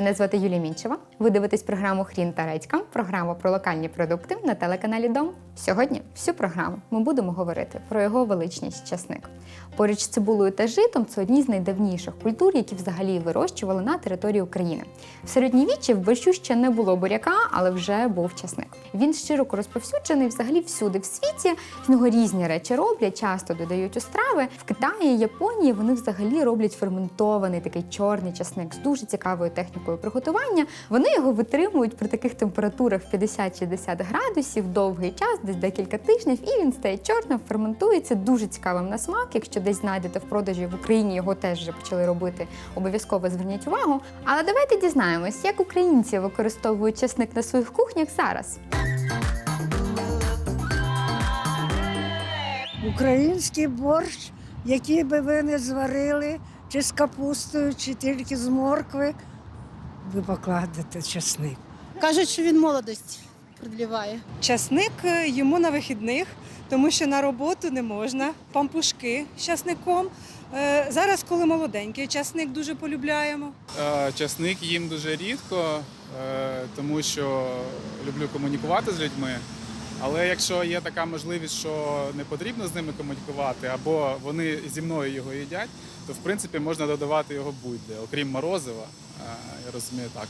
Мене звати Юлія Мінчева. Ви дивитесь програму Хрін та Редька, програма про локальні продукти на телеканалі Дом. Сьогодні всю програму ми будемо говорити про його величність часник. Поруч з цибулею та житом це одні з найдавніших культур, які взагалі вирощували на території України. В середньовіччі в борщу ще не було буряка, але вже був часник. Він широко розповсюджений взагалі всюди в світі. З нього різні речі роблять, часто додають у страви. В Китаї, Японії вони взагалі роблять ферментований такий чорний часник з дуже цікавою технікою приготування. Вони його витримують при таких температурах в 50-60 градусів довгий час, десь декілька тижнів, і він стає чорним, ферментується дуже цікавим на смак. Якщо десь знайдете в продажі в Україні, його теж вже почали робити. Обов'язково зверніть увагу. Але давайте дізнаємось, як українці використовують часник на своїх кухнях зараз. Український борщ, який би ви не зварили, чи з капустою, чи тільки з моркви, ви покладете чесник. Кажуть, що він молодость продліває. Часник е, йому на вихідних, тому що на роботу не можна. Пампушки з часником. Е, Зараз, коли молоденький, часник дуже полюбляємо. Е, Часник їм дуже рідко, е, тому що люблю комунікувати з людьми. Але якщо є така можливість, що не потрібно з ними комунікувати, або вони зі мною його їдять, то в принципі можна додавати його будь-де, окрім морозива. Я розумію так.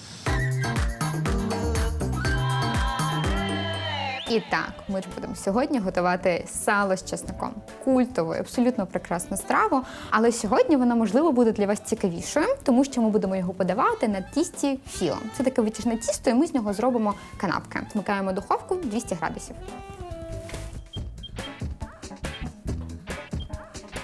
І так, ми ж будемо сьогодні готувати сало з чесником. Культову, абсолютно прекрасну страву. Але сьогодні вона, можливо, буде для вас цікавішою, тому що ми будемо його подавати на тісті філо. Це таке витяжне тісто, і ми з нього зробимо канапки. Вмикаємо духовку 200 градусів.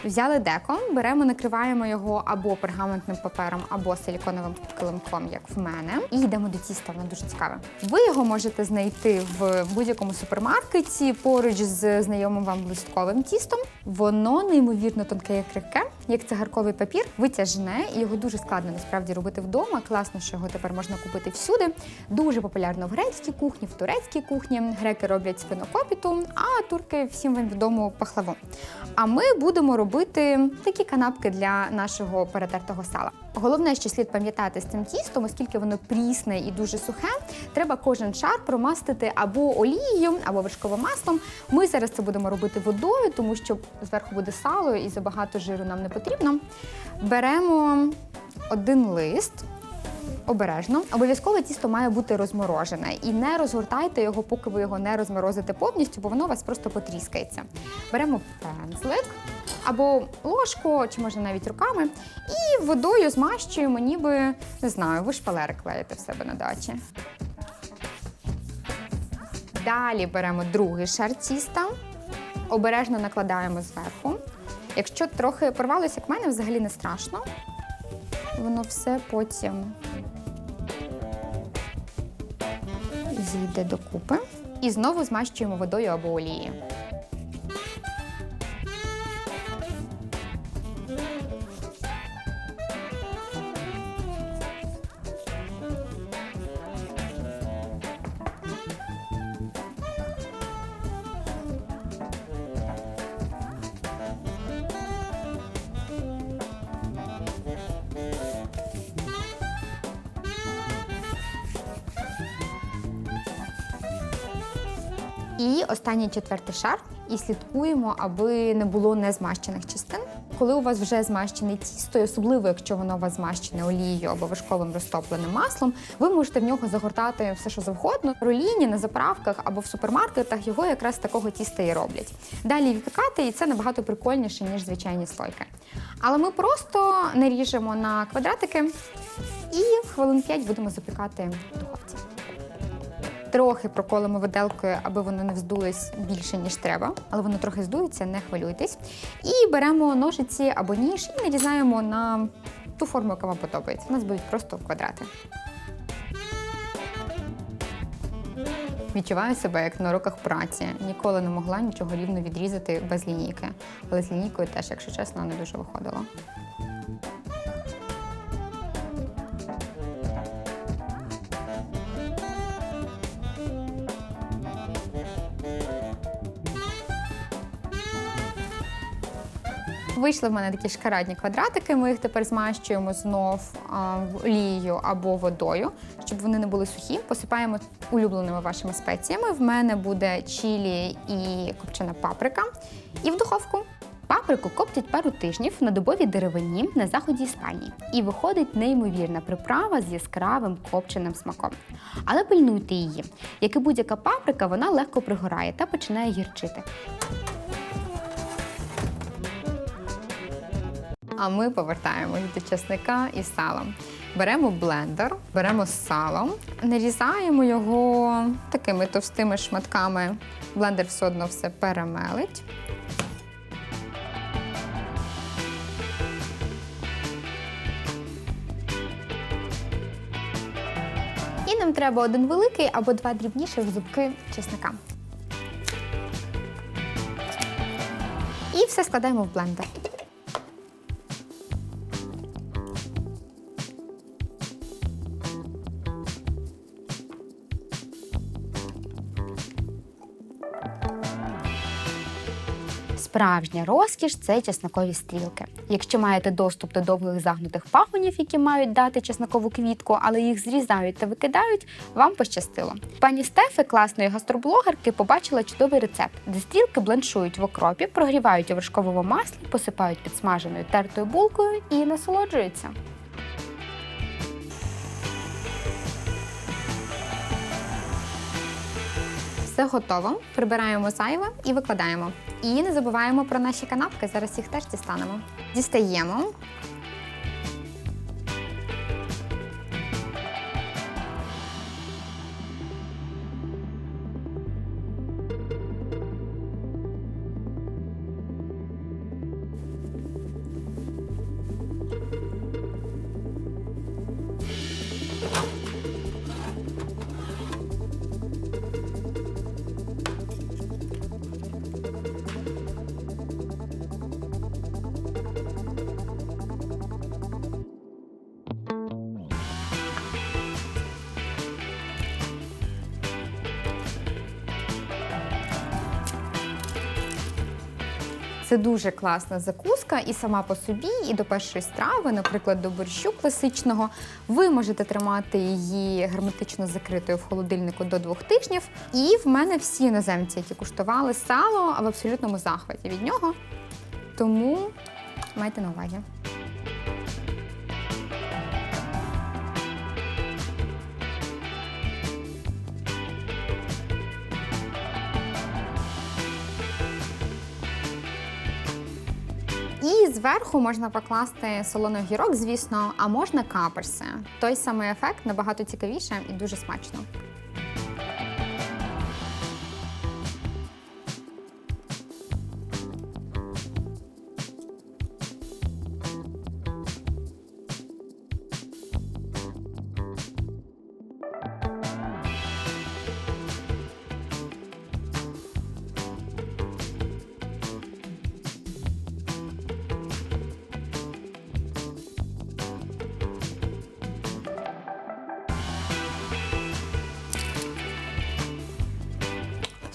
Взяли деко, беремо, накриваємо його або пергаментним папером, або силіконовим килимком, як в мене, і йдемо до тіста. Воно дуже цікаве. Ви його можете знайти в будь-якому супермаркеті поруч з знайомим вам листковим тістом. Воно неймовірно тонке, як крихке, як цигарковий папір, витяжне, і його дуже складно насправді робити вдома. Класно, що його тепер можна купити всюди. Дуже популярно в грецькій кухні, в турецькій кухні. Греки роблять спинокопіту, а турки всім вам відому пахлаву. А ми будемо робити такі канапки для нашого перетертого сала. Головне, що слід пам'ятати з цим тістом, оскільки воно прісне і дуже сухе, треба кожен шар промастити або олією, або вершковим маслом. Ми зараз це будемо робити водою, тому що зверху буде сало і забагато жиру нам не потрібно. Беремо один лист. Обережно. Обов'язково тісто має бути розморожене. І не розгортайте його, поки ви його не розморозите повністю, бо воно у вас просто потріскається. Беремо пензлик або ложку, чи можна навіть руками, і водою змащуємо, ніби не знаю, ви шпалери клеїте в себе на дачі. Далі беремо другий шар тіста, обережно накладаємо зверху. Якщо трохи порвалося, як в мене, взагалі не страшно. Воно все потім зійде докупи. І знову змащуємо водою або олією. І останній четвертий шар. І слідкуємо, аби не було незмащених частин. Коли у вас вже змащене тісто, і особливо якщо воно у вас змащене олією або вершковим розтопленим маслом, ви можете в нього загортати все, що завгодно. В руліні на заправках або в супермаркетах його якраз такого тіста і роблять. Далі випікати, і це набагато прикольніше, ніж звичайні слойки. Але ми просто наріжемо на квадратики і хвилин 5 будемо запікати в духовці. Трохи проколимо виделкою, аби воно не вздулось більше, ніж треба, але воно трохи здується, не хвилюйтесь. І беремо ножиці або ніж і нарізаємо на ту форму, яка вам подобається. У нас будуть просто квадрати. Відчуваю себе як на уроках праці. Ніколи не могла нічого рівно відрізати без лінійки. Але з лінійкою теж, якщо чесно, не дуже виходило. Вийшли в мене такі шкарадні квадратики. Ми їх тепер змащуємо знов олією або водою, щоб вони не були сухі. Посипаємо улюбленими вашими спеціями. В мене буде чілі і копчена паприка. І в духовку. Паприку коптять пару тижнів на дубовій деревині на заході Іспанії. І виходить неймовірна приправа з яскравим копченим смаком. Але пильнуйте її. Як і будь-яка паприка, вона легко пригорає та починає гірчити. А ми повертаємось до чесника і сала. Беремо блендер, беремо сало, нарізаємо його такими товстими шматками. Блендер все одно все перемелить. І нам треба один великий або два дрібніших зубки чесника. І все складаємо в блендер. Справжня розкіш це чеснокові стрілки. Якщо маєте доступ до довгих загнутих пагонів, які мають дати чеснокову квітку, але їх зрізають та викидають, вам пощастило. Пані Стефи, класної гастроблогерки, побачила чудовий рецепт, де стрілки бланшують в окропі, прогрівають у вершковому маслі, посипають підсмаженою тертою булкою і насолоджуються. Все готово. Прибираємо зайве і викладаємо. І не забуваємо про наші канапки. Зараз їх теж дістанемо. Дістаємо. Це дуже класна закуска і сама по собі, і до першої страви, наприклад, до борщу класичного. Ви можете тримати її герметично закритою в холодильнику до двох тижнів. І в мене всі іноземці, які куштували сало, в абсолютному захваті від нього. Тому майте на увазі. Зверху можна покласти солоний огірок, звісно, а можна каперси. Той самий ефект набагато цікавіше і дуже смачно.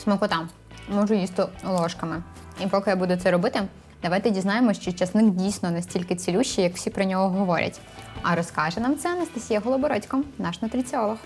Смакота. Можу їсти ложками. І поки я буду це робити, давайте дізнаємося, що часник дійсно настільки цілющий, як всі про нього говорять. А розкаже нам це Анастасія Голобородько, наш нутриціолог.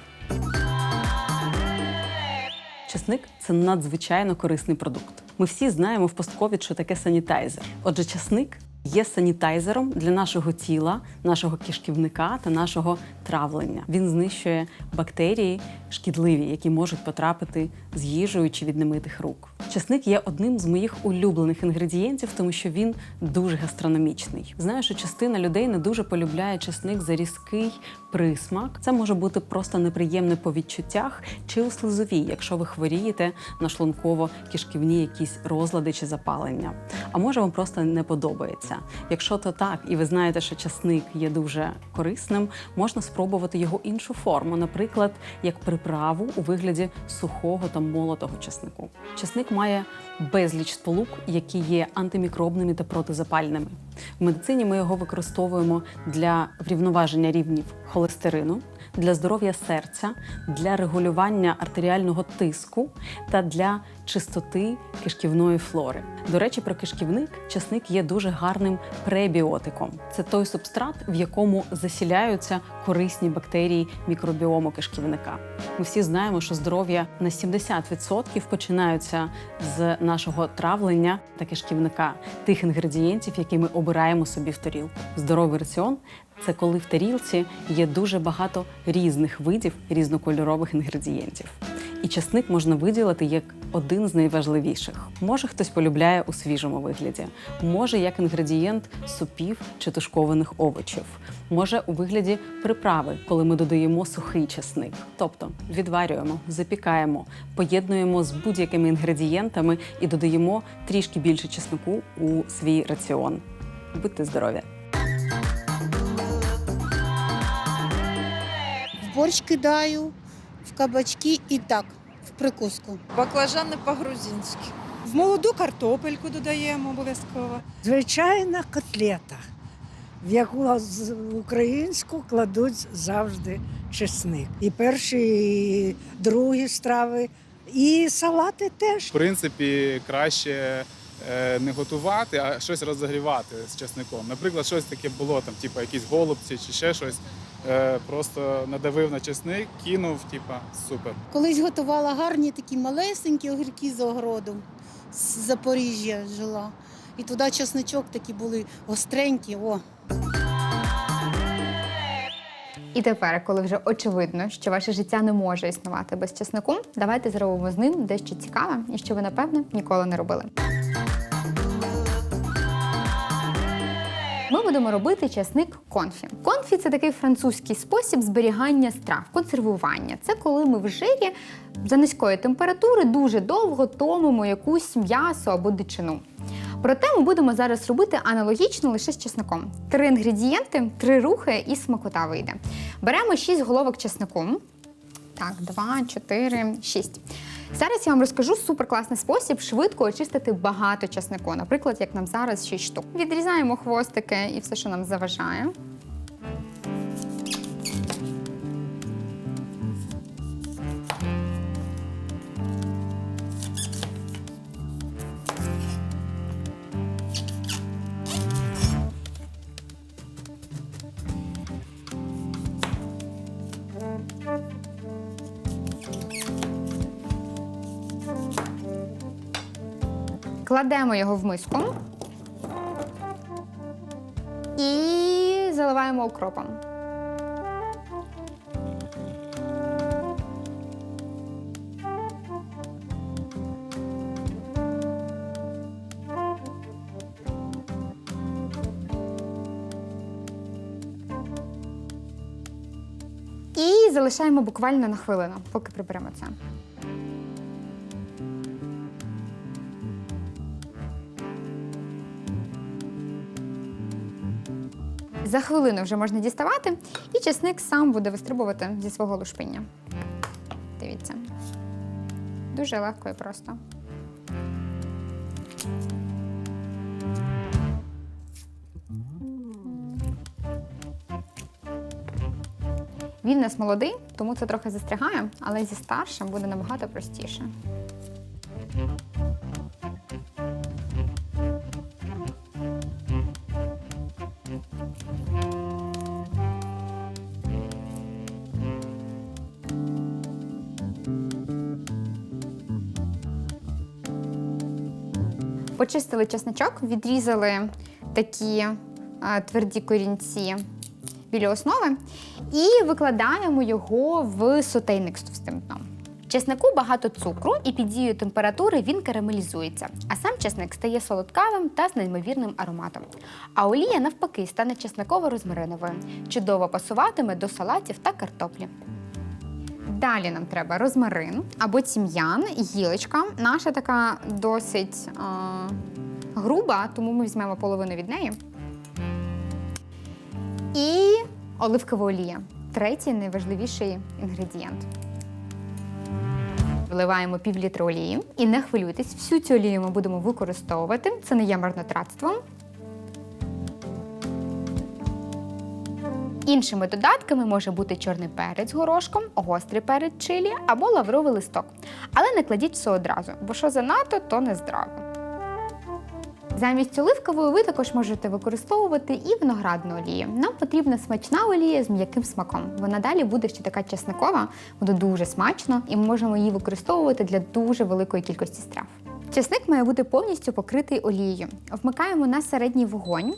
Чесник це надзвичайно корисний продукт. Ми всі знаємо в постковід, що таке санітайзер. Отже, чесник є санітайзером для нашого тіла, нашого кишківника та нашого травлення. Він знищує бактерії шкідливі, які можуть потрапити з їжею чи від немитих рук. Чесник є одним з моїх улюблених інгредієнтів, тому що він дуже гастрономічний. Знаю, що частина людей не дуже полюбляє чесник за різкий присмак. Це може бути просто неприємне по відчуттях чи у слизовій, якщо ви хворієте на шлунково-кишківні якісь розлади чи запалення. А може вам просто не подобається. Якщо то так, і ви знаєте, що часник є дуже корисним, можна спробувати його іншу форму, наприклад, як приправу у вигляді сухого та молотого часнику. Часник має безліч сполук, які є антимікробними та протизапальними. В медицині ми його використовуємо для врівноваження рівнів холестерину, для здоров'я серця, для регулювання артеріального тиску та для чистоти кишківної флори. До речі, про кишківник часник є дуже гарним пребіотиком. Це той субстрат, в якому засіляються корисні бактерії мікробіому кишківника. Ми всі знаємо, що здоров'я на 70% починаються з нашого травлення та кишківника, тих інгредієнтів, які ми обираємо собі в тарілку. Здоровий раціон це коли в тарілці є дуже багато різних видів різнокольорових інгредієнтів. І часник можна виділити як один з найважливіших. Може, хтось полюбляє у свіжому вигляді, може як інгредієнт супів чи тушкованих овочів, може у вигляді приправи, коли ми додаємо сухий часник. Тобто відварюємо, запікаємо, поєднуємо з будь-якими інгредієнтами і додаємо трішки більше чеснику у свій раціон. Будьте здорові! Борщ кидаю, в кабачки і так, в прикуску. Баклажани по-грузинськи. В молоду картопельку додаємо обов'язково. Звичайна котлета, в яку з- українську кладуть завжди чесник. І перші, і другі страви, і салати теж. В принципі, краще не готувати, а щось розігрівати з часником. Наприклад, щось таке було, там, типу, якісь голубці чи ще щось. Е, Просто надавив на чесник, кинув, типа, супер. Колись готувала гарні такі малесенькі огірки з огороду. З Запоріжжя жила. І туди чесничок такі були гостренькі. О, І тепер, коли вже очевидно, що ваше життя не може існувати без чеснику, давайте зробимо з ним дещо цікаве і що ви, напевне, ніколи не робили. Ми будемо робити часник конфі. Конфі це такий французький спосіб зберігання страв, консервування. Це коли ми в жирі за низької температури дуже довго томимо якусь м'ясо або дичину. Проте ми будемо зараз робити аналогічно лише з чесником. Три інгредієнти, три рухи і смакота вийде. Беремо 6 головок чеснику. Так, 2, 4, 6. Зараз я вам розкажу суперкласний спосіб швидко очистити багато часнику, Наприклад, як нам зараз 6 штук. Відрізаємо хвостики і все, що нам заважає. Кладемо його в миску і заливаємо укропом. І залишаємо буквально на хвилину, поки приберемо це. За хвилину вже можна діставати, і чесник сам буде вистрибувати зі свого лушпиння. Дивіться. Дуже легко і просто. Він нас молодий, тому це трохи застрягає, але зі старшим буде набагато простіше. Почистили чесничок, відрізали такі е, тверді корінці біля основи і викладаємо його в сотейник з товстим дном. Чеснику багато цукру, і під дією температури він карамелізується, а сам чесник стає солодкавим та з неймовірним ароматом. А олія, навпаки, стане чесниково-розмариновою. Чудово пасуватиме до салатів та картоплі. Далі нам треба розмарин або тім'ян, гілочка. Наша така досить е, груба, тому ми візьмемо половину від неї. І оливкова олія третій найважливіший інгредієнт. Вливаємо пів літра олії і не хвилюйтесь, всю цю олію ми будемо використовувати. Це не є марнотратством. Іншими додатками може бути чорний перець горошком, гострий перець чилі або лавровий листок. Але не кладіть все одразу, бо що занадто, то не здраво. Замість оливкової ви також можете використовувати і виноградну олію. Нам потрібна смачна олія з м'яким смаком. Вона далі буде ще така чесникова, буде дуже смачно, і ми можемо її використовувати для дуже великої кількості страв. Чесник має бути повністю покритий олією. Вмикаємо на середній вогонь.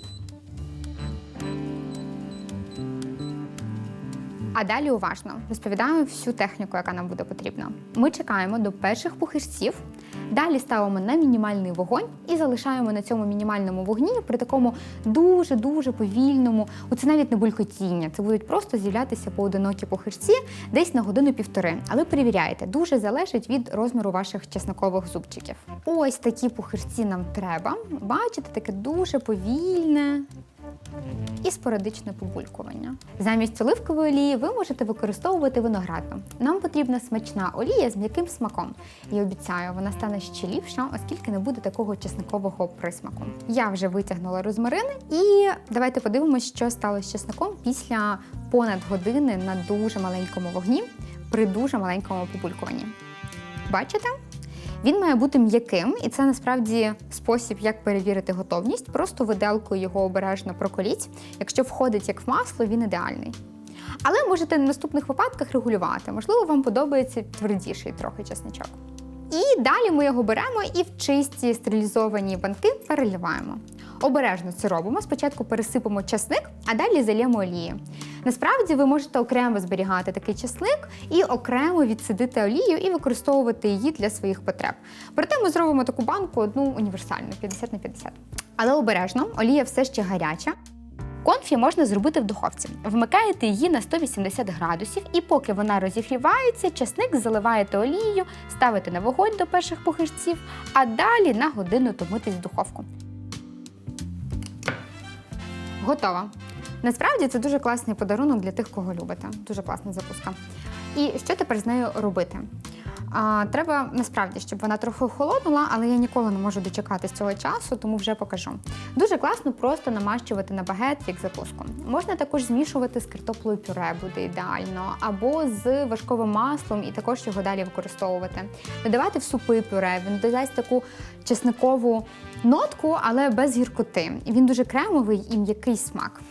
А далі уважно розповідаємо всю техніку, яка нам буде потрібна. Ми чекаємо до перших пухирців, далі ставимо на мінімальний вогонь і залишаємо на цьому мінімальному вогні при такому дуже-дуже повільному, оце навіть не булькотіння, це будуть просто з'являтися поодинокі пухирці десь на годину-півтори. Але перевіряйте, дуже залежить від розміру ваших чеснокових зубчиків. Ось такі пухирці нам треба. Бачите, таке дуже повільне і спорадичне побулькування. Замість оливкової олії ви можете використовувати виноградну. Нам потрібна смачна олія з м'яким смаком. І обіцяю, вона стане ще ліпша, оскільки не буде такого чесникового присмаку. Я вже витягнула розмарин, і давайте подивимося, що стало з чесником після понад години на дуже маленькому вогні при дуже маленькому побулькуванні. Бачите? Він має бути м'яким, і це насправді спосіб, як перевірити готовність. Просто виделкою його обережно проколіть. Якщо входить як в масло, він ідеальний. Але можете в наступних випадках регулювати. Можливо, вам подобається твердіший трохи чесничок. І далі ми його беремо і в чисті стерилізовані банки переливаємо. Обережно це робимо. Спочатку пересипемо часник, а далі зальємо олії. Насправді ви можете окремо зберігати такий часник і окремо відсидити олію і використовувати її для своїх потреб. Проте ми зробимо таку банку одну універсальну 50 на 50. Але обережно, олія все ще гаряча. Конфі можна зробити в духовці. Вмикаєте її на 180 градусів, і поки вона розігрівається, часник заливаєте олією, ставите на вогонь до перших похижців, а далі на годину томитись в духовку. Готова. Насправді це дуже класний подарунок для тих, кого любите. Дуже класна закуска. І що тепер з нею робити? А, треба насправді, щоб вона трохи охолонула, але я ніколи не можу дочекатись цього часу, тому вже покажу. Дуже класно просто намащувати на багет як закуску. Можна також змішувати з картоплею пюре, буде ідеально, або з важковим маслом і також його далі використовувати. Додавати в супи пюре, він додасть таку чесникову нотку, але без гіркоти. Він дуже кремовий і м'який смак.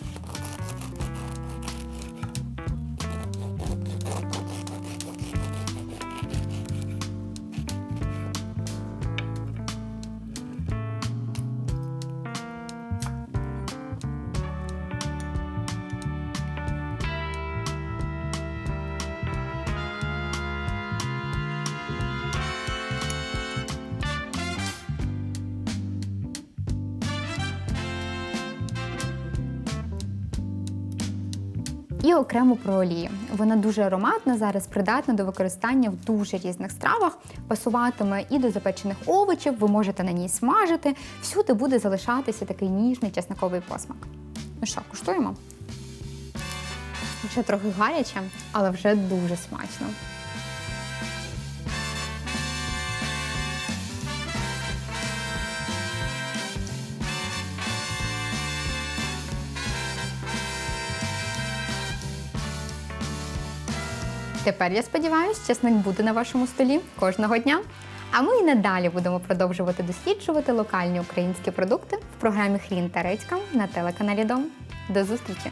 І окремо про олію. Вона дуже ароматна, зараз придатна до використання в дуже різних стравах. Пасуватиме і до запечених овочів, ви можете на ній смажити. Всюди буде залишатися такий ніжний чесниковий посмак. Ну що, куштуємо? Ще трохи гаряче, але вже дуже смачно. Тепер я сподіваюся, чесник буде на вашому столі кожного дня. А ми і надалі будемо продовжувати досліджувати локальні українські продукти в програмі Хрін та Редька на телеканалі Дом. До зустрічі!